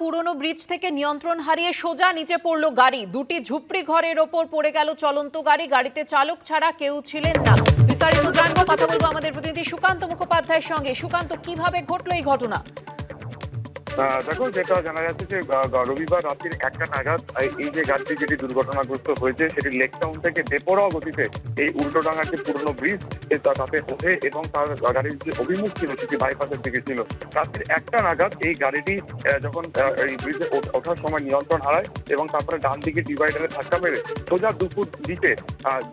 পুরনো ব্রিজ থেকে নিয়ন্ত্রণ হারিয়ে সোজা নিচে পড়ল গাড়ি। দুটি ঝুপড়ি ঘরের ওপর পড়ে গেল চলন্ত গাড়ি। গাড়িতে চালক ছাড়া কেউ ছিলেন না। বিস্তারিত জানব, কথা বলব আমাদের প্রতিনিধি সুকান্ত মুখোপাধ্যায়ের সঙ্গে। সুকান্ত, কীভাবে ঘটলো এই ঘটনা? দেখো যেটা জানা যাচ্ছে যে রবিবার রাত্রির একটা নাগাদ এই- যে গাড়িটি যেটি দুর্ঘটনাগ্রস্ত হয়েছে সেটি লেক টাউন থেকে বেপরোয়া গতিতে এই উল্টোডাঙ্গার যে পুরনো ব্রিজ তাতে ওঠে এবং তার গাড়ির যে অভিমুখ ছিল সেটি বাইপাসের দিকে ছিল। রাত্রির একটা নাগাদ এই গাড়িটি যখন এই ব্রিজে ওঠ- ওঠার সময় নিয়ন্ত্রণ হারায় এবং তারপরে ডান দিকে ডিভাইডারে ধাক্কা মেরে সোজা দুপুর দিকে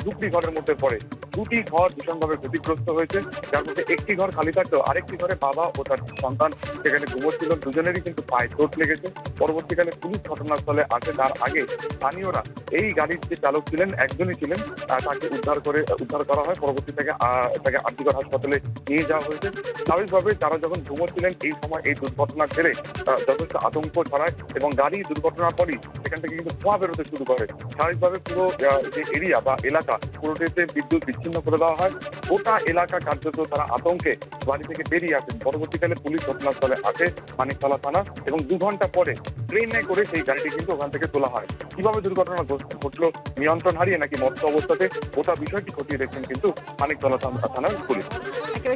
দুটি ঘরের মধ্যে পড়ে। দুটি ঘর ভীষণভাবে ক্ষতিগ্রস্ত হয়েছে। যার মধ্যে একটি ঘর খালি থাকলেও আরেকটি ঘরে বাবা ও তার সন্তান সেখানে ঘুমোচ্ছিল। দুজনেরই কিন্তু পায়ে চোট লেগেছে। পরবর্তীকালে পুলিশ ঘটনাস্থলে আসে। তার আগে স্থানীয়রা এই গাড়ির যে চালক ছিলেন, একজনই ছিলেন তাকে উদ্ধার করে, উদ্ধার করা হয়। পরবর্তী থেকে তাকে আর্থিকর হাসপাতালে নিয়ে যাওয়া হয়েছে। স্বাভাবিকভাবে তারা যখন ঘুমোচ্ছিলেন, এই সময় এই দুর্ঘটনা ছেড়ে যথেষ্ট আতঙ্ক ছড়ায় এবং গাড়ি দুর্ঘটনার পরই সেখান থেকে কিন্তু ধোঁয়া বেরোতে শুরু করে। স্বাভাবিকভাবে পুরো যে এরিয়া বা এলাকা পুরোটিতে বিদ্যুৎ বিচ্ছিন্ন করে দেওয়া হয়। গোটা এলাকা কার্যত তারা আতঙ্কে বাড়ি থেকে বেরিয়ে আসেন। পরবর্তীকালে পুলিশ ঘটনাস্থলে আসে, মানিকতলা থানা, এবং দু ঘণ্টা পরে ট্রেনে করে সেই গাড়িটি কিন্তু ওখান থেকে তোলা হয়। কীভাবে দুর্ঘটনা ঘটলো, নিয়ন্ত্রণ হারিয়ে নাকি মত্ত অবস্থাতে, গোটা বিষয়টি খতিয়ে দেখছেন কিন্তু মানিকতলা থানা- থানার পুলিশ।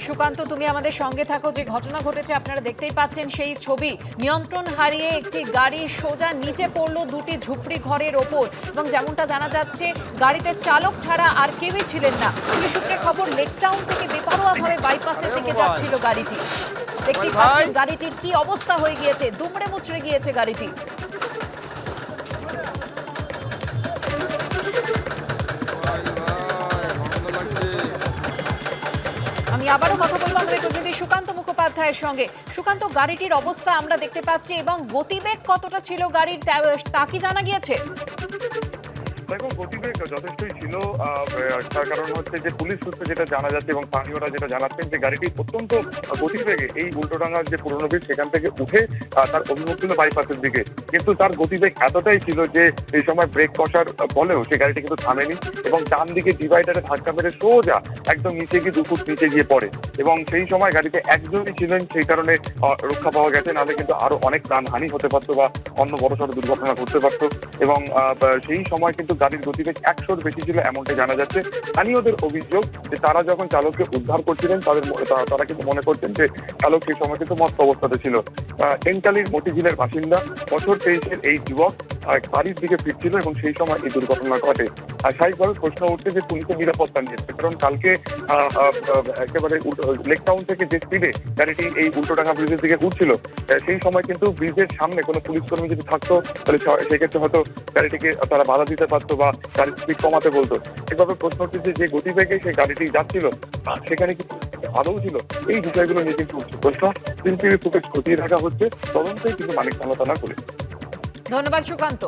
সুকান্ত, তুমি আমাদের সঙ্গে থাকো। যে ঘটনা ঘটেছে আপনারা দেখতেই পাচ্ছেন, সেই ছবি নিয়ন্ত্রণ হারিয়ে একটি গাড়ি সোজা নিচে পড়ল, দুটি ঝুপড়ি ঘরের ওপর এবং যেমনটা জানা যাচ্ছে গাড়িতে চালক ছাড়া আর কেউই ছিলেন না। পুলিশ সূত্রে খবর লেকটাউন থেকে বেপরোয়াভাবে বাইপাসের দিকে যাচ্ছিল গাড়িটি। দেখতেই পাচ্ছেন গাড়িটির কি অবস্থা হয়ে গিয়েছে? দুমড়ে মুচড়ে গিয়েছে গাড়িটি। আমি আবারও কথা বলব আমাদের প্রতিনিধি সুকান্ত মুখোপাধ্যায়ের সঙ্গে। সুকান্ত, গাড়িটির অবস্থা আমরা দেখতে পাচ্ছি এবং গতিবেগ কতটা ছিল গাড়ির, তা কি জানা গিয়েছে? দেখো গতিবেগ যথেষ্টই ছিল তার কারণ হচ্ছে যে পুলিশ সূত্রে যেটা জানা যাচ্ছে এবং স্থানীয়রা যেটা জানাচ্ছেন যে গাড়িটি অত্যন্ত গতিবেগে এই উল্টোডাঙ্গার যে পুরনো ব্রিজ সেখান থেকে উঠে তার অভিমুখ ছিল বাইপাসের দিকে। কিন্তু তার গতিবেগ এতটাই ছিল যে এই সময় ব্রেক কষার ফলেও সেই গাড়িটি কিন্তু থামেনি এবং ডান দিকে ডিভাইডারে ধাক্কা মেরে সোজা একদম নিচে গিয়ে দু ফুট নিচে গিয়ে পড়ে এবং সেই সময় গাড়িতে একজনই ছিলেন, সেই কারণে রক্ষা পাওয়া গেছে। নাহলে কিন্তু আরও অনেক প্রাণহানি হতে পারতো বা অন্য বড়সড় দুর্ঘটনা ঘটতে পারতো এবং সেই সময় কিন্তু গাড়ির গতিবেগ একশোর বেশি ছিল এমনটা জানা যাচ্ছে। স্থানীয়দের অভিযোগ যে তারা যখন চালককে উদ্ধার করছিলেন তাদের তারা কিন্তু মনে করছেন যে চালক সেই সময় কিন্তু মস্ত অবস্থাতে ছিল। আহ, টেনকালির মতিঝিলের বাসিন্দা বছর তেইশের এই যুবক বাড়ির দিকে ফিরছিল এবং সেই সময় এই দুর্ঘটনা ঘটে। আর স্বাভাবিকভাবে প্রশ্ন উঠছে যে পুলিশের নিরাপত্তা নিয়ে কারণ কালকে একেবারে লেক টাউন থেকে যে স্পিডে গাড়িটি এই উল্টো উল্টোডাঙ্গা ব্রিজের দিকে আহ, সেই সময় কিন্তু ব্রিজের সামনে কোনো পুলিশ কর্মী যদি থাকতো তাহলে সেক্ষেত্রে হয়তো গাড়িটিকে তারা বাধা দিতে পারতো বা গাড়ির স্পিড কমাতে বলতো। এভাবে প্রশ্ন উঠছে যে গতিবেগে সেই গাড়িটি যাচ্ছিল সেখানে কি আদৌ ছিল? এই বিষয়গুলো নিয়ে কিন্তু প্রশ্ন। সিসিটিভি ফুটেজ খতিয়ে দেখা হচ্ছে তদন্তেই কিন্তু মানিক থানা পুলিশ ধন্যবাদ সুকান্ত।